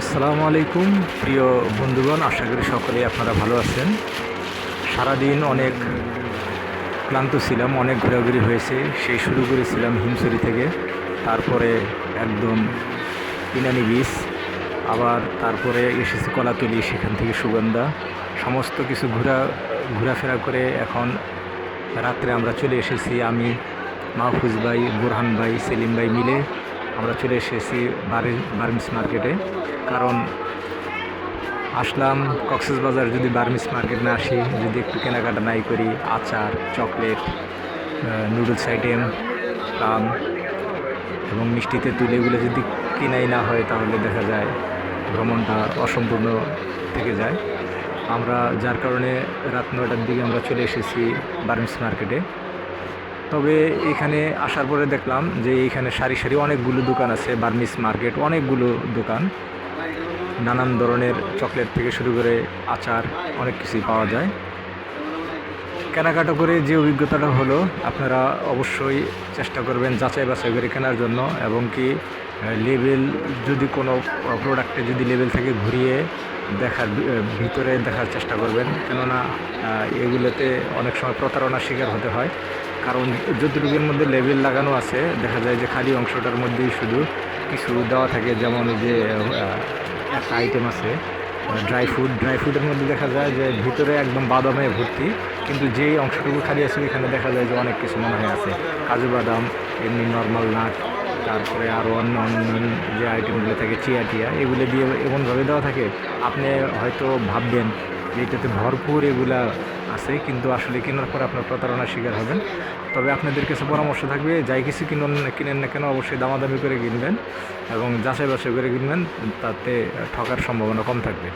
আসসালামু আলাইকুম, প্রিয় বন্ধুগণ, আশা করি সকলেই আপনারা ভালো আছেন। সারাদিন অনেক ক্লান্ত ছিলাম, অনেক ঘোরাঘুরি হয়েছে। সেই শুরু করেছিলাম হিমসরি থেকে, তারপরে একদম ইনানি বিচ আবার তারপরে এসেছি কলাতলি, সেখান থেকে সুগন্ধা। সমস্ত কিছু ঘোরা, ঘোরাফেরা করে এখন রাত্রে আমরা চলে এসেছি আমি, মাহফুজ ভাই, বুরহান ভাই, সেলিম ভাই মিলে। আমরা চলে এসেছি বারি বার্মিস মার্কেটে। কারণ আসলাম কক্সেস কক্সবাজার যদি বার্মিস মার্কেট না আসি, যদি একটু কেনাকাটা নাই করি, আচার, চকলেট নুডলস আইটেম, পাম এবং মিষ্টিতে তুলে এগুলো যদি কেনাই না হয় তাহলে দেখা যায় ভ্রমণটা অসম্পূর্ণ থেকে যায়। আমরা যার কারণে রাত নয়টার দিকে আমরা চলে এসেছি বার্মিস মার্কেটে। তবে এখানে আসার পরে দেখলাম যে এখানে সারি সারি অনেকগুলো দোকান আছে, বার্মিস মার্কেট অনেকগুলো দোকান। নানান ধরনের চকলেট থেকে শুরু করে আচার অনেক কিছুই পাওয়া যায়। কেনাকাটা করে যে অভিজ্ঞতাটা হলো, আপনারা অবশ্যই চেষ্টা করবেন যাচাই বাছাই করে কেনার জন্য এবং কি লেবেল যদি কোনো প্রোডাক্টে যদি লেবেল থেকে ঘুরিয়ে দেখার ভিতরে দেখার চেষ্টা করবেন। কেননা এগুলোতে অনেক সময় প্রতারণার শিকার হতে হয়। কারণ যতটুকুর মধ্যে লেবেল লাগানো আছে। দেখা যায় যে খালি অংশটার মধ্যেই শুধু কিছু দেওয়া থাকে, যেমন যে একটা আইটেম আছে ড্রাই ফ্রুট ড্রাই ফ্রুটের মধ্যে দেখা যায় যে ভিতরে একদম বাদামে ভর্তি, কিন্তু যেই অংশটুকু খালি আছে এখানে দেখা যায় যে অনেক কিছু মনে হয় আছে। কাজু বাদাম, এমনি নর্মাল নাট, তারপরে আরও অন্য অন্য যে আইটেমগুলো থাকে, চিয়া টিয়া, এগুলো দিয়ে এমনভাবে দেওয়া থাকে। আপনি হয়তো ভাববেন এটাতে ভরপুর এগুলা আছে, কিন্তু আসলে কেনার পর আপনার প্রতারণার শিকার হবেন। তবে আপনাদের কাছে পরামর্শ থাকবে, যাই কিছু কিনুন, কিনেন না কেন অবশ্যই দামাদামি করে কিনবেন এবং যাচাই বাছাই করে কিনবেন, তাতে ঠকার সম্ভাবনা কম থাকবে।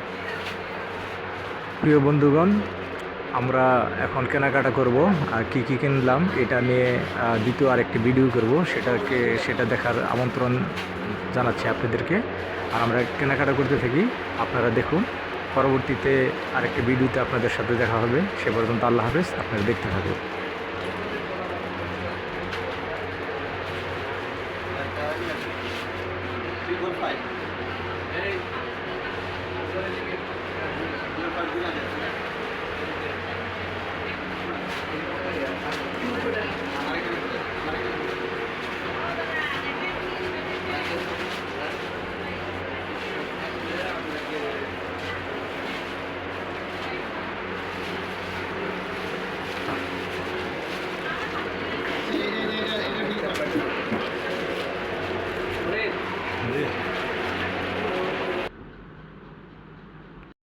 প্রিয় বন্ধুগণ, আমরা এখন কেনাকাটা করব, আর কী কী কিনলাম এটা নিয়ে দ্বিতীয় আরেকটি ভিডিও করব, সেটাকে, সেটা দেখার আমন্ত্রণ জানাচ্ছি আপনাদেরকে। আর আমরা কেনাকাটা করতে থাকি, আপনারা দেখুন। পরবর্তীতে আরেকটি ভিডিওতে আপনাদের সাথে দেখা হবে সে পর্যন্ত আল্লাহ হাফেজ আপনারা দেখতে থাকুন.